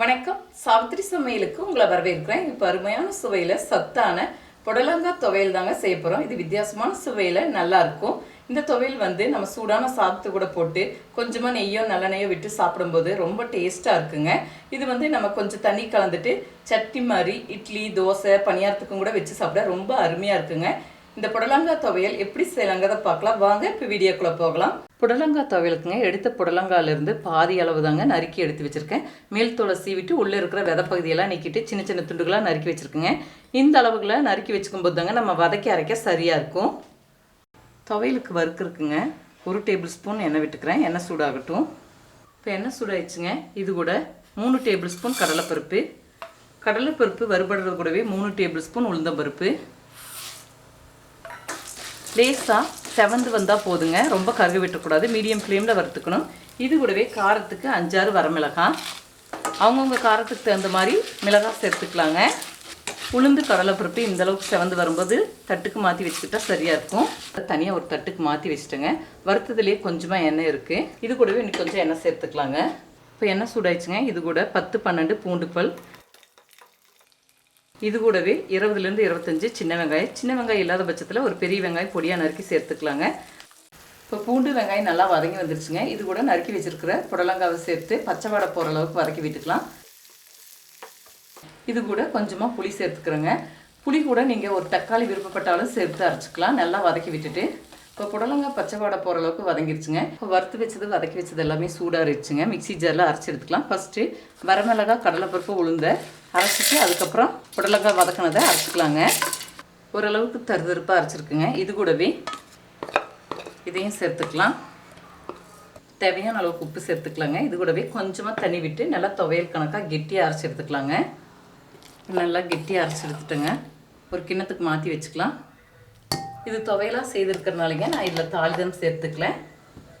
வணக்கம். சாவித்திரி சமையலுக்கு உங்களை வரவேற்கிறேன். இப்போ அருமையான சுவையில் சத்தான புடலங்காய் துவையல் தாங்க செய்ய போகிறோம் இது வித்தியாசமான சுவையில் நல்லாயிருக்கும் இந்த துவையல் வந்து நம்ம சூடான சாதத்து கூட போட்டு கொஞ்சமாக நெய்யோ நல்லெண்ணெயோ விட்டு சாப்பிடும்போது ரொம்ப டேஸ்ட்டாக இருக்குங்க. இது வந்து நம்ம கொஞ்சம் தண்ணி கலந்துட்டு சட்னி மாதிரி இட்லி தோசை பணியாரத்துக்கும் கூட வச்சு சாப்பிட ரொம்ப அருமையாக இருக்குங்க. இந்த புடலங்காய் துவையல் எப்படி செய்யலாங்கிறத பார்க்கலாம். வாங்க இப்போ வீடியோக்குள்ளே போகலாம். புடலங்காய் துவையலுக்குங்க எடுத்த புடலங்காயிலிருந்து பாதி அளவு தாங்க நறுக்கி எடுத்து வச்சுருக்கேன். மேல் தோலை சீவிட்டு உள்ளே இருக்கிற விதை பகுதியெல்லாம் நீக்கிட்டு சின்ன சின்ன துண்டுகளாக நறுக்கி வச்சுருக்கேங்க. இந்த அளவுகளை நறுக்கி வச்சுக்கும் போது தாங்க நம்ம வதக்கி அரைக்க சரியாக இருக்கும். துவையலுக்கு வறுக்கிறதுக்குங்க ஒரு டேபிள் ஸ்பூன் எண்ணெய் விட்டுக்கிறேன். எண்ணெய் சூடாகட்டும். இப்போ எண்ணெய் சூடாயிடுச்சுங்க. இது கூட மூணு டேபிள் ஸ்பூன் கடலைப்பருப்பு. கடலைப்பருப்பு வறுபடுறது கூடவே மூணு டேபிள் ஸ்பூன் உளுந்தம்பருப்பு. லேசாக செவந்து வந்தால் போதுங்க. ரொம்ப கருகு விட்டுறக்கூடாது மீடியம் ஃப்ளேமில் வறுத்துக்கணும். இது கூடவே காரத்துக்கு அஞ்சாறு வரமிளகாய் அவங்கவுங்க காரத்துக்கு தகுந்த மாதிரி மிளகாய் சேர்த்துக்கலாங்க. உளுந்து கடலைப்பருப்பு இந்தளவுக்கு செவந்து வரும்போது தட்டுக்கு மாற்றி வச்சுக்கிட்டா சரியாக இருக்கும். தனியாக ஒரு தட்டுக்கு மாற்றி வச்சுட்டேங்க. வறுத்ததுலேயே கொஞ்சமாக எண்ணெய் இருக்குது இது கூடவே இன்னைக்கு கொஞ்சம் எண்ணெய் சேர்த்துக்கலாங்க. இப்போ எண்ணெய் சூடாயிடுச்சுங்க. இது கூட பத்து பன்னெண்டு பூண்டு பல் இது கூடவே இருபதுலேருந்து இருபத்தஞ்சி சின்ன வெங்காயம். சின்ன வெங்காயம் இல்லாத பட்சத்தில் ஒரு பெரிய வெங்காயம் பொடியாக நறுக்கி சேர்த்துக்கலாங்க. இப்போ பூண்டு வெங்காயம் நல்லா வதங்கி வந்துருச்சுங்க. இது கூட நறுக்கி வச்சுருக்கிற புடலங்காவை சேர்த்து பச்சை வாடை போகிற அளவுக்கு வதக்கி விட்டுக்கலாம். இது கூட கொஞ்சமாக புளி சேர்த்துக்கிறேங்க. புளி கூட நீங்கள் ஒரு தக்காளி விருப்பப்பட்டாலும் சேர்த்து அரைச்சிக்கலாம். நல்லா வதக்கி விட்டுட்டு. இப்போ புடலங்காய் பச்சை வாடை போகிற அளவுக்கு வதங்கிருச்சுங்க. இப்போ வறுத்து வச்சது வதக்கி வச்சது எல்லாமே சூடாக இருச்சுங்க மிக்சி ஜாரில் அரைச்சி எடுத்துக்கலாம். ஃபஸ்ட்டு வரமிளகா கடலைப்பருப்பு உளுந்த அரைச்சிட்டு அதுக்கப்புறம் புடலங்காய் வதக்கினதை அரைச்சிக்கலாங்க. ஓரளவுக்கு தருதருப்பாக அரைச்சிருக்குங்க. இது கூடவே இதையும் சேர்த்துக்கலாம். தேவையான அளவுக்கு உப்பு சேர்த்துக்கலாங்க. இது கூடவே கொஞ்சமாக தண்ணி விட்டு நல்லா துவையல் கணக்காக கெட்டியாக அரைச்சி எடுத்துக்கலாங்க. நல்லா கெட்டியாக அரைச்சி எடுத்துட்டேங்க. ஒரு கிண்ணத்துக்கு மாற்றி வச்சுக்கலாம். இது துவையலாக செய்திருக்கிறனாலங்க நான் இதில் தாளிதம் சேர்த்துக்கல.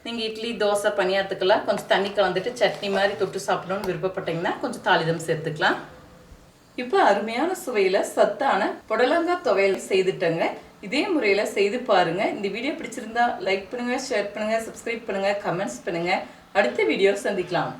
நீங்கள் இட்லி தோசை பணியாரத்துக்கெல்லாம் கொஞ்சம் தண்ணி கலந்துட்டு சட்னி மாதிரி தொட்டு சாப்பிடணும்னு விருப்பப்பட்டீங்கன்னா கொஞ்சம் தாளிதம் சேர்த்துக்கலாம். இப்போ அருமையான சுவையில் சத்தான புடலங்காய் துவையல் செய்துட்டேங்க. இதே முறையில் செய்து பாருங்க. இந்த வீடியோ பிடிச்சிருந்தா லைக் பண்ணுங்க ஷேர் பண்ணுங்க சப்ஸ்கிரைப் பண்ணுங்க கமெண்ட்ஸ் பண்ணுங்க. அடுத்த வீடியோ சந்திக்கலாம்.